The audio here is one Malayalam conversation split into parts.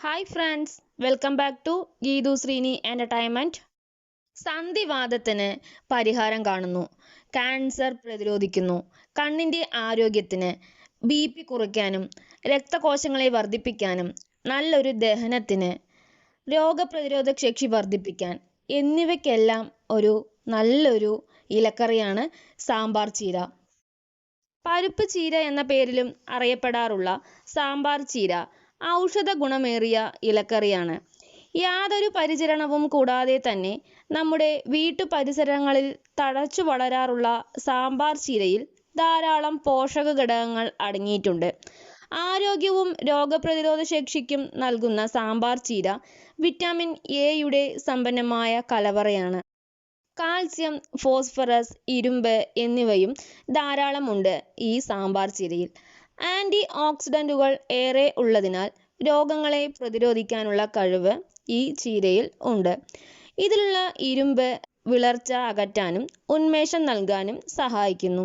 Hi friends welcome back to Geethu Sreeni entertainment സന്ധിവാദത്തിന് പരിഹാരം കാണുന്നു. ക്യാൻസർ പ്രതിരോധിക്കുന്നു. കണ്ണിന്റെ ആരോഗ്യത്തിന് ബി പി കുറയ്ക്കാനും രക്തകോശങ്ങളെ വർദ്ധിപ്പിക്കാനും നല്ലൊരു ദഹനത്തിന് രോഗപ്രതിരോധ ശേഷി വർദ്ധിപ്പിക്കാൻ എന്നിവയ്ക്കെല്ലാം ഒരു നല്ലൊരു ഇലക്കറിയാണ് സാമ്പാർ ചീര. പരിപ്പ് ചീര എന്ന പേരിലും അറിയപ്പെടാറുള്ള സാമ്പാർ ചീര ഔഷധ ഗുണമേറിയ ഇലക്കറിയാണ്. യാതൊരു പരിചരണവും കൂടാതെ തന്നെ നമ്മുടെ വീട്ടു പരിസരങ്ങളിൽ തഴച്ചു വളരാറുള്ള സാമ്പാർ ചീരയിൽ ധാരാളം പോഷക ഘടകങ്ങൾ അടങ്ങിയിട്ടുണ്ട്. ആരോഗ്യവും രോഗപ്രതിരോധ ശേഷിക്കും നൽകുന്ന സാമ്പാർ ചീര വിറ്റാമിൻ എയുടെ സമ്പന്നമായ കലവറയാണ്. കാൽസ്യം ഫോസ്ഫറസ് ഇരുമ്പ് എന്നിവയും ധാരാളമുണ്ട് ഈ സാമ്പാർ ചീരയിൽ. ആന്റി ഓക്സിഡന്റുകൾ ഏറെ ഉള്ളതിനാൽ രോഗങ്ങളെ പ്രതിരോധിക്കാനുള്ള കഴിവ് ഈ ചീരയിൽ ഉണ്ട്. ഇതിലുള്ള ഇരുമ്പ് വിളർച്ച അകറ്റാനും ഉന്മേഷം നൽകാനും സഹായിക്കുന്നു.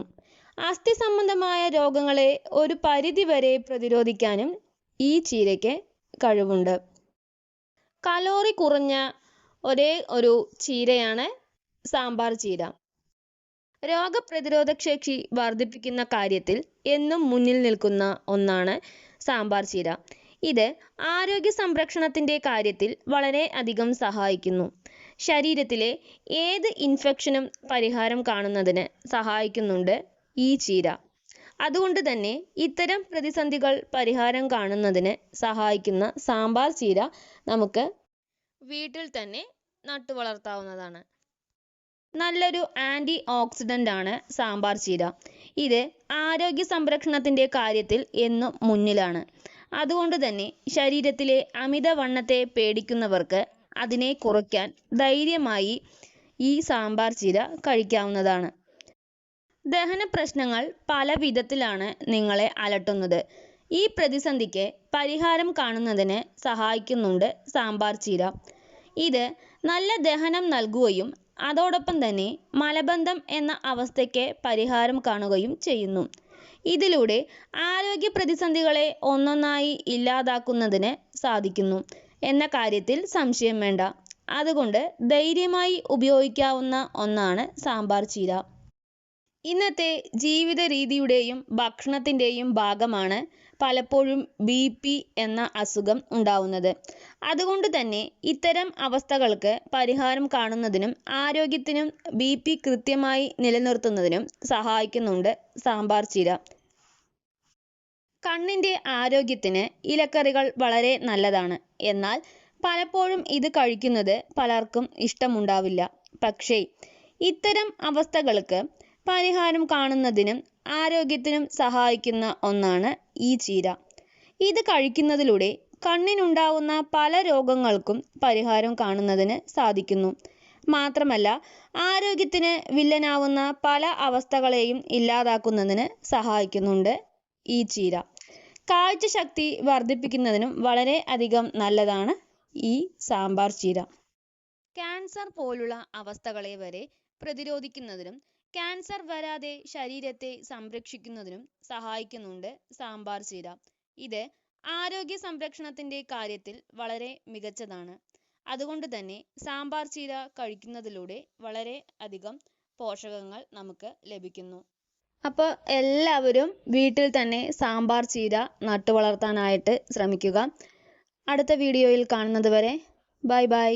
അസ്ഥി സംബന്ധമായ രോഗങ്ങളെ ഒരു പരിധിവരെ പ്രതിരോധിക്കാനും ഈ ചീരയ്ക്ക് കഴിവുണ്ട്. കലോറി കുറഞ്ഞ ഒരേ ഒരു ചീരയാണ് സാമ്പാർ ചീര. രോഗപ്രതിരോധ ശേഷി വർദ്ധിപ്പിക്കുന്ന കാര്യത്തിൽ എന്നും മുന്നിൽ നിൽക്കുന്ന ഒന്നാണ് സാമ്പാർ ചീര. ഇത് ആരോഗ്യ സംരക്ഷണത്തിന്റെ കാര്യത്തിൽ വളരെ അധികം സഹായിക്കുന്നു. ശരീരത്തിലെ ഏത് ഇൻഫെക്ഷനും പരിഹാരം കാണുന്നതിന് സഹായിക്കുന്നുണ്ട് ഈ ചീര. അതുകൊണ്ട് തന്നെ ഇത്തരം പ്രതിസന്ധികൾ പരിഹാരം കാണുന്നതിന് സഹായിക്കുന്ന സാമ്പാർ ചീര നമുക്ക് വീട്ടിൽ തന്നെ നട്ടു വളർത്താവുന്നതാണ് നല്ലൊരു ആന്റി ആണ് സാമ്പാർ ചീര. ഇത് ആരോഗ്യ സംരക്ഷണത്തിന്റെ കാര്യത്തിൽ എന്നും മുന്നിലാണ്. അതുകൊണ്ട് തന്നെ ശരീരത്തിലെ അമിതവണ്ണത്തെ പേടിക്കുന്നവർക്ക് അതിനെ കുറയ്ക്കാൻ ധൈര്യമായി ഈ സാമ്പാർ ചീര കഴിക്കാവുന്നതാണ്. ദഹന പ്രശ്നങ്ങൾ പല വിധത്തിലാണ് നിങ്ങളെ അലട്ടുന്നത്. ഈ പ്രതിസന്ധിക്ക് പരിഹാരം കാണുന്നതിന് സഹായിക്കുന്നുണ്ട് സാമ്പാർ ചീര. ഇത് നല്ല ദഹനം നൽകുകയും അതോടൊപ്പം തന്നെ മലബന്ധം എന്ന അവസ്ഥയ്ക്ക് പരിഹാരം കാണുകയും ചെയ്യുന്നു. ഇതിലൂടെ ആരോഗ്യ പ്രതിസന്ധികളെ ഒന്നൊന്നായി ഇല്ലാതാക്കുന്നതിന് സാധിക്കുന്നു എന്ന കാര്യത്തിൽ സംശയം വേണ്ട. അതുകൊണ്ട് ധൈര്യമായി ഉപയോഗിക്കാവുന്ന ഒന്നാണ് സാമ്പാർ ചീര. ഇന്നത്തെ ജീവിത രീതിയുടെയും ഭക്ഷണത്തിന്റെയും ഭാഗമാണ് പലപ്പോഴും ബി പി എന്ന അസുഖം ഉണ്ടാവുന്നത്. അതുകൊണ്ട് തന്നെ ഇത്തരം അവസ്ഥകൾക്ക് പരിഹാരം കാണുന്നതിനും ആരോഗ്യത്തിനും ബി പി കൃത്യമായി നിലനിർത്തുന്നതിനും സഹായിക്കുന്നുണ്ട് സാമ്പാർ ചീര. കണ്ണിന്റെ ആരോഗ്യത്തിന് ഇലക്കറികൾ വളരെ നല്ലതാണ്. എന്നാൽ പലപ്പോഴും ഇത് കഴിക്കുന്നത് പലർക്കും ഇഷ്ടമുണ്ടാവില്ല. പക്ഷേ ഇത്തരം അവസ്ഥകൾക്ക് പരിഹാരം കാണുന്നതിനും ആരോഗ്യത്തിനും സഹായിക്കുന്ന ഒന്നാണ് ഈ ചീര. ഇത് കഴിക്കുന്നതിലൂടെ കണ്ണിനുണ്ടാവുന്ന പല രോഗങ്ങൾക്കും പരിഹാരം കാണുന്നതിന് സാധിക്കുന്നു. മാത്രമല്ല ആരോഗ്യത്തിന് വില്ലനാവുന്ന പല അവസ്ഥകളെയും ഇല്ലാതാക്കുന്നതിന് സഹായിക്കുന്നുണ്ട് ഈ ചീര. കാഴ്ചശക്തി വർദ്ധിപ്പിക്കുന്നതിനും വളരെ അധികം നല്ലതാണ് ഈ സാമ്പാർ ചീര. ക്യാൻസർ പോലുള്ള അവസ്ഥകളെ വരെ പ്രതിരോധിക്കുന്നതിനും ക്യാൻസർ വരാതെ ശരീരത്തെ സംരക്ഷിക്കുന്നതിനും സഹായിക്കുന്നുണ്ട് സാമ്പാർ ചീര. ഇത് ആരോഗ്യ സംരക്ഷണത്തിന്റെ കാര്യത്തിൽ വളരെ മികച്ചതാണ്. അതുകൊണ്ട് തന്നെ സാമ്പാർ ചീര കഴിക്കുന്നതിലൂടെ വളരെ അധികം പോഷകങ്ങൾ നമുക്ക് ലഭിക്കുന്നു. അപ്പോൾ എല്ലാവരും വീട്ടിൽ തന്നെ സാമ്പാർ ചീര നട്ടു വളർത്താനായിട്ട് ശ്രമിക്കുക. അടുത്ത വീഡിയോയിൽ കാണുന്നത് വരെ ബൈ ബൈ.